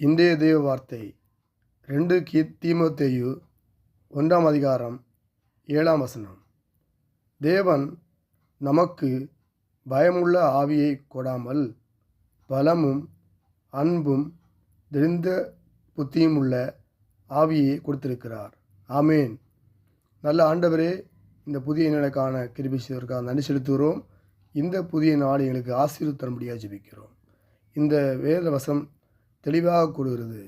இன்றைய தேவ வார்த்தை ரெண்டு கீ தீமோத்தேயு ஒன்றாம் அதிகாரம் ஏழாம் வசனம். தேவன் நமக்கு பயமுள்ள ஆவியை கொடாமல் பலமும் அன்பும் தெரிந்த புத்தியும் உள்ள ஆவியை கொடுத்திருக்கிறார். ஆமேன். நல்ல ஆண்டவரே இந்த புதிய நிலைக்கான கிருபி செய்வதற்காக நன்றி செலுத்துகிறோம். இந்த புதிய நாள் எங்களுக்கு ஆசீர்வத்தரும்படியாக தரும்படியாக இந்த வேத வசம் தெளிவாக கூறுகிறது.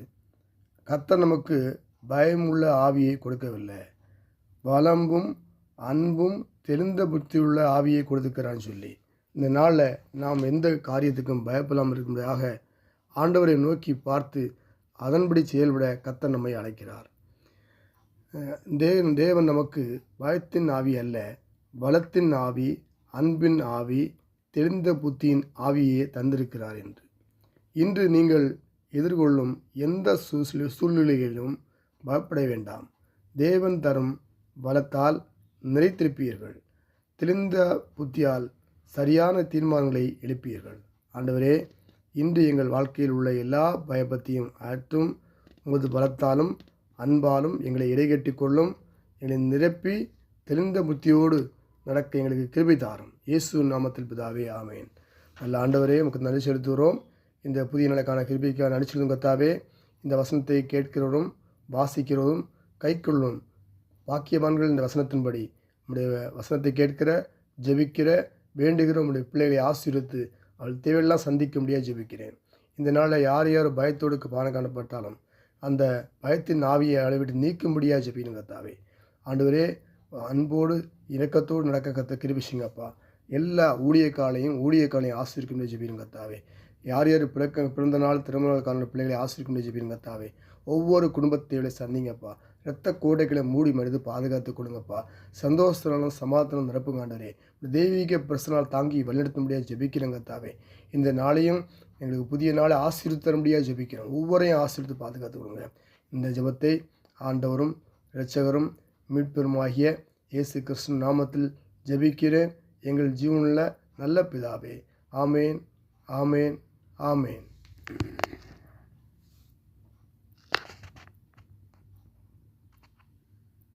கர்த்தர் நமக்கு பயமுள்ள ஆவியை கொடுக்கவில்லை. வளம்பும் அன்பும் தெரிந்த புத்தியுள்ள ஆவியை கொடுத்துக்கிறான்னு சொல்லி. இந்த நாளில் நாம் எந்த காரியத்துக்கும் பயப்படாமல் இருக்கும்படியாக ஆண்டவரை நோக்கி பார்த்து அதன்படி செயல்பட கர்த்தர் நம்மை அழைக்கிறார். தேவன் தேவன் நமக்கு பயத்தின் ஆவி அல்ல பலத்தின் ஆவி அன்பின் ஆவி தெரிந்த புத்தியின் ஆவியே தந்திருக்கிறார் என்று. இன்று நீங்கள் எதிர்கொள்ளும் எந்த சூழ்நிலை சூழ்நிலைகளிலும் பயப்பட வேண்டாம். தேவன் தரும் பலத்தால் நிறைத்திருப்பீர்கள் தெளிந்த புத்தியால் சரியான தீர்மானங்களை எழுப்பீர்கள். ஆண்டவரே இன்று எங்கள் வாழ்க்கையில் உள்ள எல்லா பயபத்தையும் அற்றும் உமது பலத்தாலும் அன்பாலும் எங்களை இடைகட்டி கொள்ளும். எங்களை நிரப்பி தெளிந்த புத்தியோடு நடக்க எங்களுக்கு கிருபை தாரும். இயேசு நாமத்தில் பிதாவே ஆமேன். நல்ல ஆண்டவரே நமக்கு நன்றி செலுத்துகிறோம். இந்த புதிய நிலைக்கான கிருபிக்காக நன்றி கத்தாவே இந்த வசனத்தை கேட்கிறவரும் வாசிக்கிறவரும் கைக்கொள்ளும் வாக்கியவான்கள் இந்த வசனத்தின்படி. நம்முடைய வசனத்தை கேட்கிற ஜெபிக்கிற வேண்டுகிற நம்முடைய பிள்ளைகளை ஆசீர்வித்து அவள் தேவையெல்லாம் சந்திக்க முடியாது ஜெபிக்கிறேன். இந்த நாளில் யார் யார் பயத்தோடு பானம் காணப்பட்டாலும் அந்த பயத்தின் ஆவியை அளவிட்டு நீக்கும்படியாக ஜெபிக்கணும் கத்தாவே. ஆண்டவரே அன்போடு இணக்கத்தோடு நடக்க கத்த கிருபிஷிங்கப்பா எல்லா ஊழியக்காலையும் ஊழியக்காலையும் முடியாது ஜெபிக்கணும் கத்தாவே. யார் யார் பிறக்க பிறந்த நாள் திருமண பிள்ளைகளை ஆசிரியக்கும் ஜெபிங்க தாவே ஒவ்வொரு குடும்பத்தையோட சந்திங்கப்பா. இரத்த கோடைகளை மூடி மனித பாதுகாத்து கொடுங்கப்பா. சந்தோஷத்தினாலும் சமாதானம் நிரப்புங்க ஆண்டவரே. தெய்வீக பிரசனால் தாங்கி வழிநடத்த முடியாது ஜெபிக்கிறேங்க தாவே இந்த நாளையும் எங்களுக்கு புதிய நாளை ஆசீர்வித்து முடியாது ஜெபிக்கிறோம். ஒவ்வொரையும் ஆசீர்வித்து பாதுகாத்து கொடுங்க. இந்த ஜெபத்தை ஆண்டவரும் இரட்சகரும் மீட்பெருமாகிய இயேசு கிருஷ்ணன் நாமத்தில் ஜெபிக்கிறேன். எங்கள் ஜீவனில் நல்ல பிதாவே. ஆமேன் ஆமேன். ஆமேன்